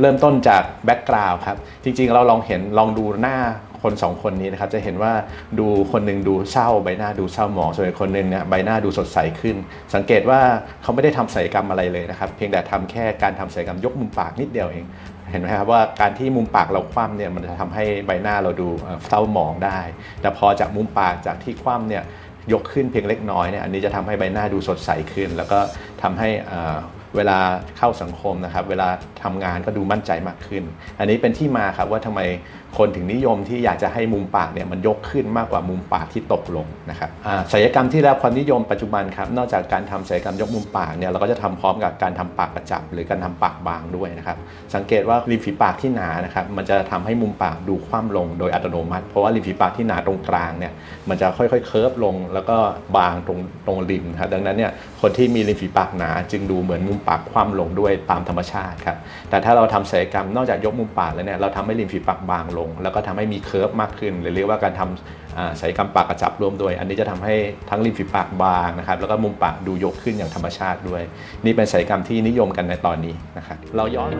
เริ่มต้นจากแบ็กกราวด์ครับ จริงๆเราลองเห็นลองดูหน้าคนสองคนนี้นะครับ จะเห็นว่าดูคนหนึ่งดูเศร้าใบหน้าดูเศร้าหมองส่วนอีกคนหนึ่งเนี่ยใบหน้าดูสดใสขึ้น สังเกตว่าเขาไม่ได้ทำศัลยกรรมอะไรเลยนะครับ เพียงแต่ทำแค่การทำศัลยกรรมยกมุมปากนิดเดียวเอง เห็นไหมครับว่าการที่มุมปากเราคว่ำเนี่ยมันจะทำให้ใบหน้าเราดูเอ่อเศร้าหมองได้ แต่พอจากมุมปากจากที่คว่ำเนี่ยยกขึ้นเพียงเล็กน้อยเนี่ยอันนี้จะทำให้ใบหน้าดูสดใสขึ้น แล้วก็ ทำให้เวลาเข้าสังคมนะครับ เวลาทำงานก็ดูมั่นใจมากขึ้น อันนี้เป็นที่มาครับว่าทำไมคนถึงนิยมที่อยากจะให้มุมปากเนี่ยมันยกขึ้นมากกว่ามุมปากที่ตกลงนะครับศัลยกรรมที่ได้รับความนิยมปัจจุบันครับ นอกจากการทำศัลยกรรมยกมุมปากเนี่ยเราก็จะทำพร้อมกับการทำปากกระจับ หรือการทำปากบางด้วยนะครับ สังเกตว่าริมฝีปากที่หนานะครับ มันจะทำให้มุมปากดูคว่ำลงโดยอัตโนมัติ เพราะว่าริมฝีปากที่หนาตรงกลางเนี่ยมันจะค่อยๆเคิร์ฟลง แล้วก็บางตรงตรงริมครับดังนั้นเนี่ยคนที่มีริมฝีปากหนา จึงดูเหมือนมุมปากคว่ำลงด้วยตามธรรมชาติครับแต่ถ้าเราทำศัลยกรรมนอกจากยกมุมปากแล้วเนี่ยเราทำให้ริมฝีปากบางลง แล้วก็ทำให้มีเคิร์ฟมากขึ้นหรือเรียกว่าการทำอ่าศัลยกรรมปากกระจับร่วมด้วย อันนี้จะทำให้ทั้งริมฝีปากบางนะครับแล้วก็มุมปากดูยกขึ้นอย่างธรรมชาติด้วย นี่เป็นศัลยกรรมที่นิยมกันในตอนนี้นะครับเราย้อน